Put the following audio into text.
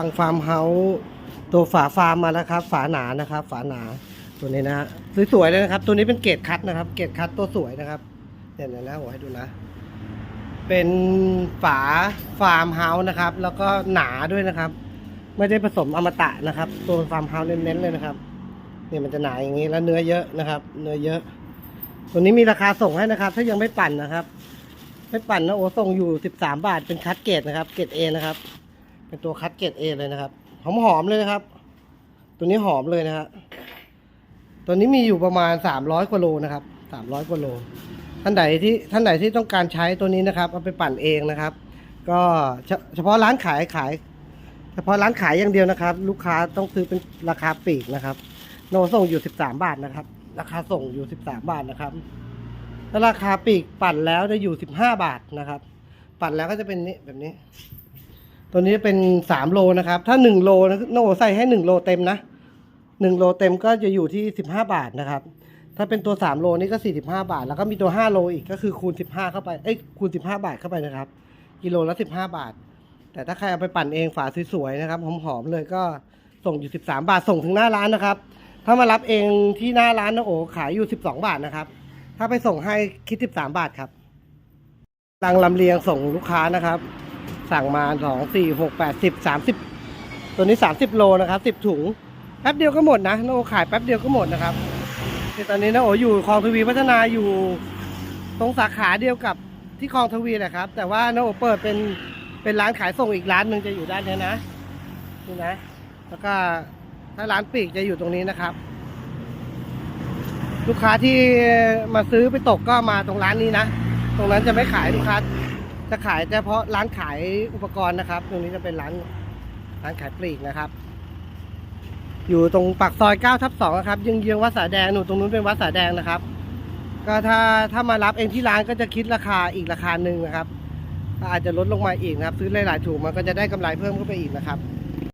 ทางฟาร์มเฮาส์ตัวฝาฟาร์มมาแล้วครับ ฝาหนานะครับ ฝาหนาตัวนี้นะฮะสวยๆเลยนะครับ ตัวนี้เป็นเกรดคัดนะครับ เกรดคัดตัวสวยนะครับเดี๋ยวนะผมให้ดูนะ เป็นฝาฟาร์มเฮาส์นะครับ แล้วก็หนาด้วยนะครับ ไม่ได้ผสมอมตะนะครับ ตัวฟาร์มเฮาส์เน้นๆเลยนะครับเนี่ยมันจะหนาอย่างนี้แล้วเนื้อเยอะนะครับ เนื้อเยอะ ตัวนี้มีราคาส่งให้นะครับ ถ้ายังไม่ปั่นนะครับ ไม่ปั่นนะโอ้ส่งอยู่สิบสามบาทเป็นคัดเกรดนะครับ เกรดเอนะครับ เป็นตัวคัดเกรดเอเลยนะครับ หอมหอมๆเลยนะครับ ตัวนี้หอมเลยนะฮะตัวนี้มีอยู่ประมาณสามร้อยกว่าโลนะครับสามร้อยกว่าโล ท่านใดที่ท่านใดที่ต้องการใช้ตัวนี้นะครับเอาไปปั่นเองนะครับ ก็เฉเฉพาะร้านขายขาย เฉพาะร้านขายอย่างเดียวนะครับ ลูกค้าต้องซื้อเป็นราคาปลีกนะครับ โนส่งอยู่สิบสามบาทนะครับ ราคาส่งอยู่สิบสามบาทนะครับแล้วราคาปลีกปั่นแล้วจะอยู่สิบห้าบาทนะครับ ปั่นแล้วก็จะเป็นนี้แบบนี้ ตัวนี้เป็นสามโลนะครับ ถ้าหนึ่งโลนะโนใส่ให้หนึ่งโลเต็มนะหนึ่งโลเต็มก็จะอยู่ที่สิบห้าบาทนะครับ ถ้าเป็นตัวสามโลนี่ก็สี่สิบห้าบาท แล้วก็มีตัวห้าโลอีกก็คือคูณสิบห้าเข้าไปเอ้ยคูณสิบห้าบาทเข้าไปนะครับกิโลละสิบห้าบาท แต่ถ้าใครเอาไปปั่นเองฝาสวยๆนะครับหอมๆเลยก็ส่งอยู่สิบสามบาทส่งถึงหน้าร้านนะครับ ถ้ามารับเองที่หน้าร้านนะโอขายอยู่สิบสองบาทนะครับ ถ้าไปส่งให้คิดสิบสามบาทครับตังลำเลียงส่งลูกค้านะครับ สั่งมาสองสี่หกแปดสิบสามสิบตัวนี้สามสิบโลนะครับสิบถุงแป๊บเดียวก็หมดนะนโอขายแป๊บเดียวก็หมดนะครับตอนนี้นะโออยู่คลองทวีพัฒนาอยู่ตรงสาขาเดียวกับที่คลองทวีแหละครับ แต่ว่านะโอเปิดเป็นเป็นร้านขายส่งอีกร้านหนึ่งจะอยู่ด้านนี้นะนี่นะ แล้วก็ถ้าร้านปีกจะอยู่ตรงนี้นะครับ ลูกค้าที่มาซื้อไปตกก็มาตรงร้านนี้นะ ตรงนั้นจะไม่ขายลูกค้า จะขายเฉพาะร้านขายอุปกรณ์นะครับ ตรงนี้จะเป็นร้านร้านขายปลีกนะครับ อยู่ตรงปากซอย9ทับ2นะครับยังเยื้องวัดสาแดงหนูตรงนู้นเป็นวัดสาแดงนะครับ ก็ถ้าถ้ามารับเองที่ร้านก็จะคิดราคาอีกราคาหนึ่งนะครับอาจจะลดลงมาอีกนะครับ ซื้อหลายๆถุงมันก็จะได้กำไรเพิ่มขึ้นไปอีกนะครับ